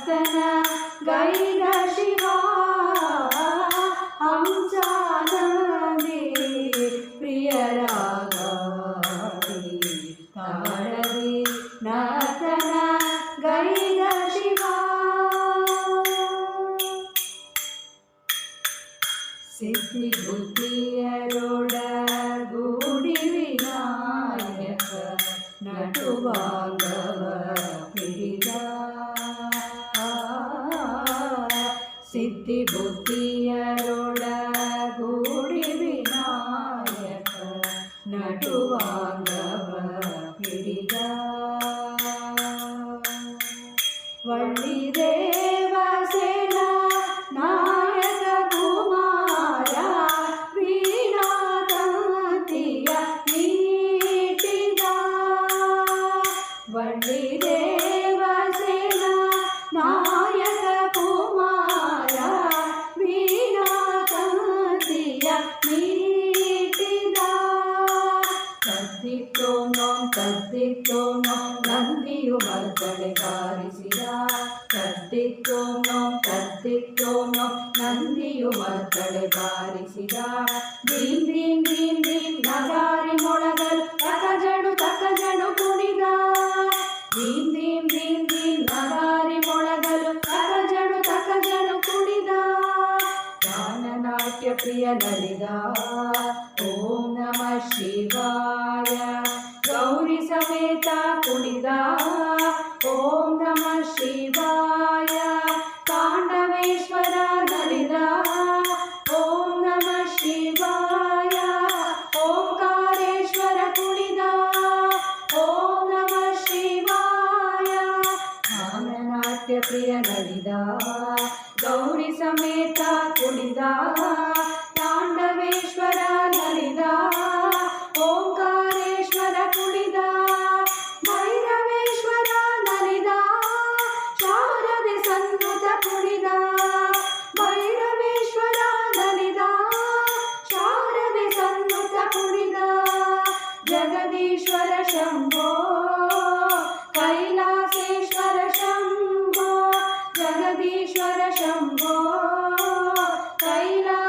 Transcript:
ಹಸ್ತನ ಗೈದ ಶಿವ ಹಂಸಾನಂದಿ ಪ್ರಿಯರಾಗಿ ತಾರದಿ ನಾತನ ಗೈದ ಶಿವ ಸಿದ್ಧಿ ಬುದ್ಧಿಯರೋಡ ಗೂಡಿ ವಿನಾಯಕ ನಟುವಾಗ சித்தி புத்தியரோட கூடி விநாயக நடுவாங்கவ பிடிக வள்ளி தேவசேன நாயக குமார வீணாதிய நீட்டித. வள்ளி ಕದ್ದಿತ್ತೋನೋ ಕದ್ದಿತ್ತೋನೋ ನಂದಿಯು ಮರ್ದಳೆ ಕಾರಿಸಿದ ಕದ್ದಿತ್ತೋನೋ ಕದ್ದಿತ್ತೋನೋ ನಂದಿಯು ಮರ್ದಳೆ ಬಾರಿಸಿದ ದೀನ್ ದೀನ್ ದೀನ್ ದೀನ್ प्रिय ललिदा ॐ नमः शिवाय गौरी समेता कुणिदा ॐ नमः शिवाय ताण्डवेश्वरा ललिदा ॐ नमः शिवाय ओङ्कारेश्वर कुणिदा ॐ नमः शिवाय गाननाट्यप्रिय ललिदा गौरी समेता कुणिदा जगदीश्वर शम्भो कैलासेश्वर शम्भो जगदीश्वर शम्भो कैला